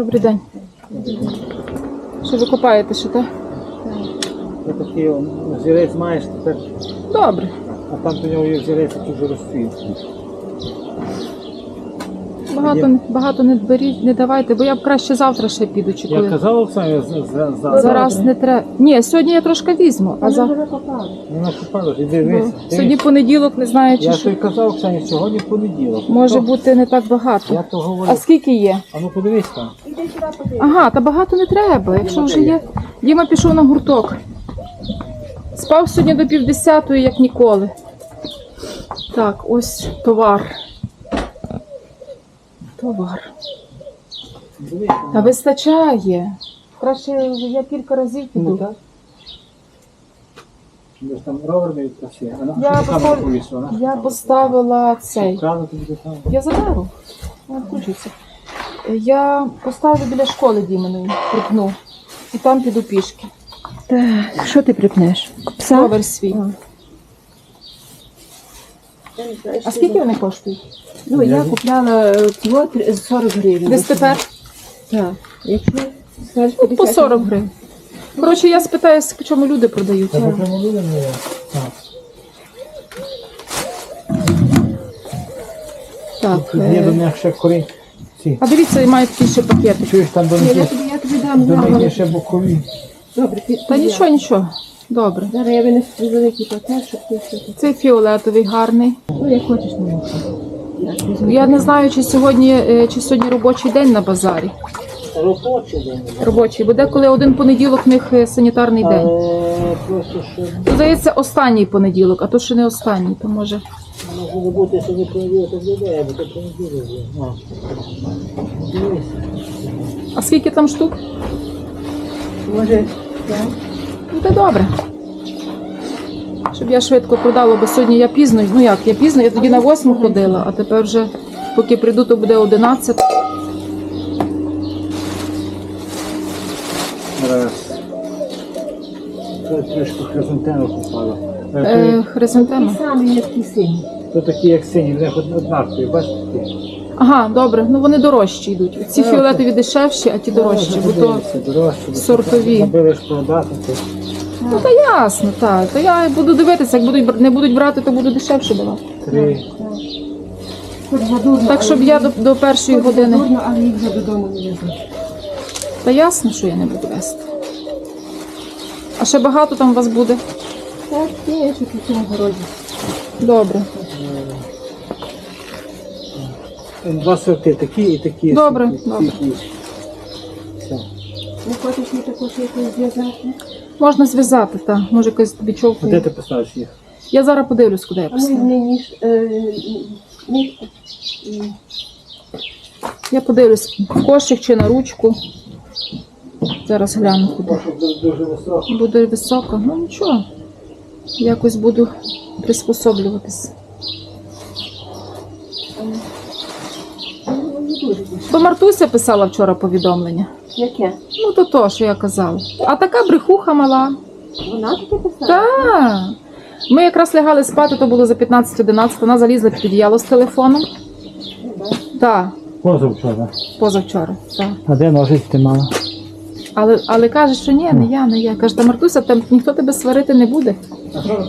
Добрий день. Що ви купаєте ще, так? Ось такий зірець взірець маєш тепер, Добре. а там до нього є взірець, який вже розцвів. Багато, не- багато не беріть, не давайте, бо я б краще завтра ще піду чи Я казав Оксані за, за, за, Зараз не треба. Ні, сьогодні я трошки візьму, а за... Іди бо дивися. сьогодні понеділок не знаю, чи Я що. тобі казав Оксані, сьогодні понеділок. Може То- бути не так багато. Я то говорю. А скільки є? А ну подивись там. Ага, та багато не треба, якщо вже є. Діма пішов на гурток. Спав сьогодні до півдесятої, як ніколи. Так, ось товар. Товар. Та вистачає. Краще я кілька разів Ну піду. так. Там ровер Я постав- Я поставила цей. Я заберу. Включиться. Я поставлю біля школи Діминої, припну. І там піду пішки. Так, що ти припнеш? Пса? Свій. А скільки вони коштують? Ну, я купляла е, кіло 40 гривень. Десь тепер Так. Якщо скажеш Ну, по 40 гривень. Коротше, я спитаю, по чому люди продають. Та по чому люди не є? Так. Так. Тут є до е, них ще корінь. Ці. А дивіться, мають такі ще пакети. Чуєш там до них я тобі, я тобі дам. до них є ще бокові. Добре, ти, Та нічого, нічого. Добре. Зараз я винесу великий пакет, щоб ти все тут. Цей фіолетовий гарний. Ну, як хочеш, не можу. Так, візьми. Я не знаю, чи сьогодні, е, чи сьогодні робочий день на базарі. Робочий день. Робочий, бо деколи один понеділок в них е, санітарний день. Але просто що То, Здається, останній понеділок, а то ще не останній, то може. може не бути, що не понеділок людей, бо то понеділок є. О. Дивись. А скільки там штук? Може, так? Це добре. Щоб я швидко продала, бо сьогодні я пізно. Ну як, я пізно, я тоді на восьму ходила, а тепер вже, поки прийду, то буде 11. Раз. Це трішки. Е, хризантема. Ті самі, як ті сині. То такі, як сині, в них однакові, бачите? Ага, добре. Ну вони дорожчі йдуть. Ці фіолетові дешевші, а ті дорожчі, бо то. Сортові. Набили ж продати, то Ну та ясно, так. Та я буду дивитися, як будуть не будуть брати, то буду дешевше давати. три. Так, щоб я до, до першої години. задурно, але їх вже додому не везу. Та ясно, що я не буду вести. А ще багато там у вас буде? Так, є, що в цьому городі. Добре. Два сорти, такі і такі. Добре, Такі, добре. Не хочеш мені також якось зв'язати? Можна зв'язати, так. Може якось А бічовку. де ти поставиш їх? Я зараз подивлюсь, куди я А ми поставлю. нині ж... е, ні, Я подивлюсь, в кошик чи на ручку. Зараз гляну куди. Дуже, дуже високо. Буде високо, ну нічого. Якось буду приспособлюватись. не дуже. То Мартуся писала вчора повідомлення. Яке? Ну, то то, що я казала. А така брехуха мала. Вона таке писала? Так. Ми якраз лягали спати, то було за 15-11, вона залізла під одіяло з телефоном. Так, Позавчора. позавчора. Так. А де ножиць ти мала? Але, але каже, що ні, не я, не я. Каже, та Мартуся, там ніхто тебе сварити не буде. А що?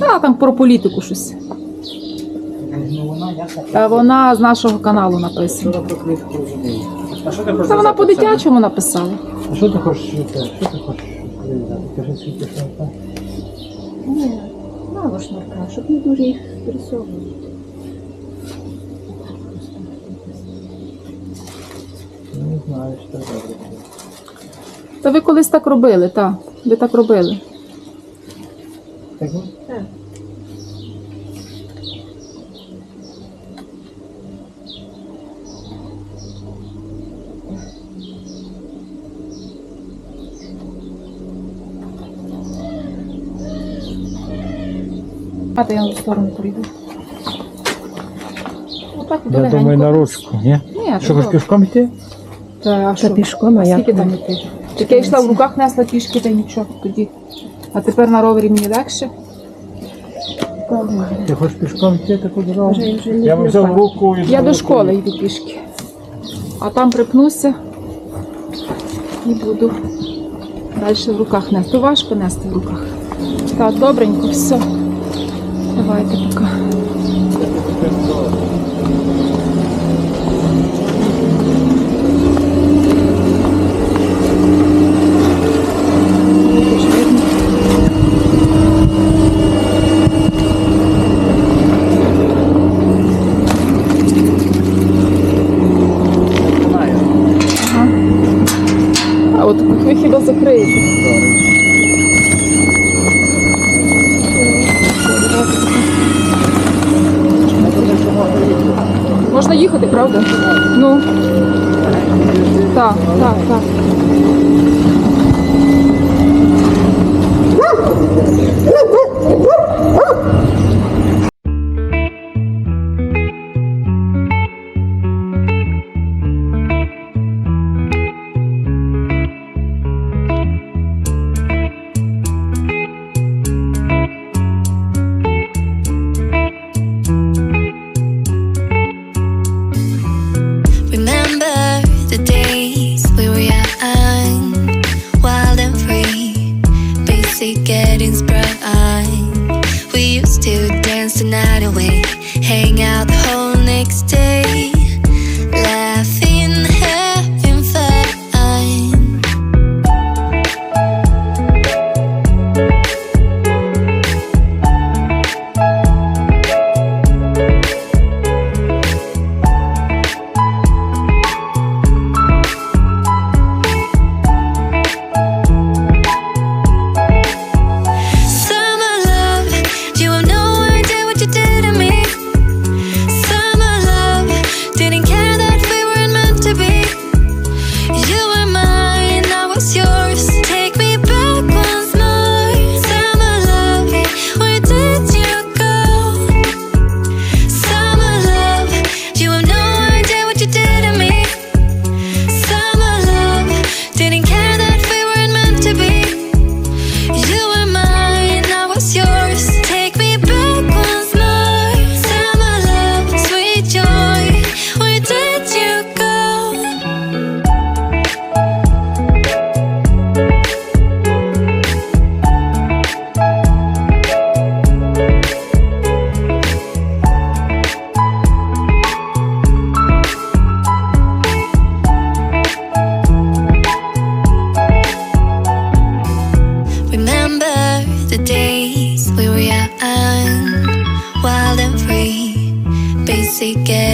Та там про політику щось. Ну вона я так. Та вона з нашого каналу написана. Про клітку розуміє. А що ти хочеш? Та вона по-дитячому написала. А що ти хочеш? Що ти що ти хочеш? Кажи скільки що це. Ні, мало шнурка, щоб не дуже їх стресовувати. Не знаю, що добре. Та ви колись так робили, так. Ви так робили. Так, ну, Лопата я в сторону прийду. Лопати Я думаю, на ручку, ні? Ні, Що хоч ну, пішком йти? Та, а що? Пішком, а як? Скільки там йти? Так я йшла в руках, несла пішки та нічого тоді. А тепер на ровері мені легше. Ти хочеш пішком йти таку дорогу? Я взяв руку і Я до школи йду пішки. А там припнуся і буду далі в руках нести. Важко нести в руках. Так добренько, все. Давайте пока. їхати, правда? Ну. Так, так, так. night away. Hang out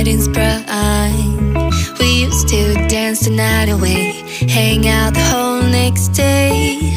curtains brown. We used to dance the night away, hang out the whole next day.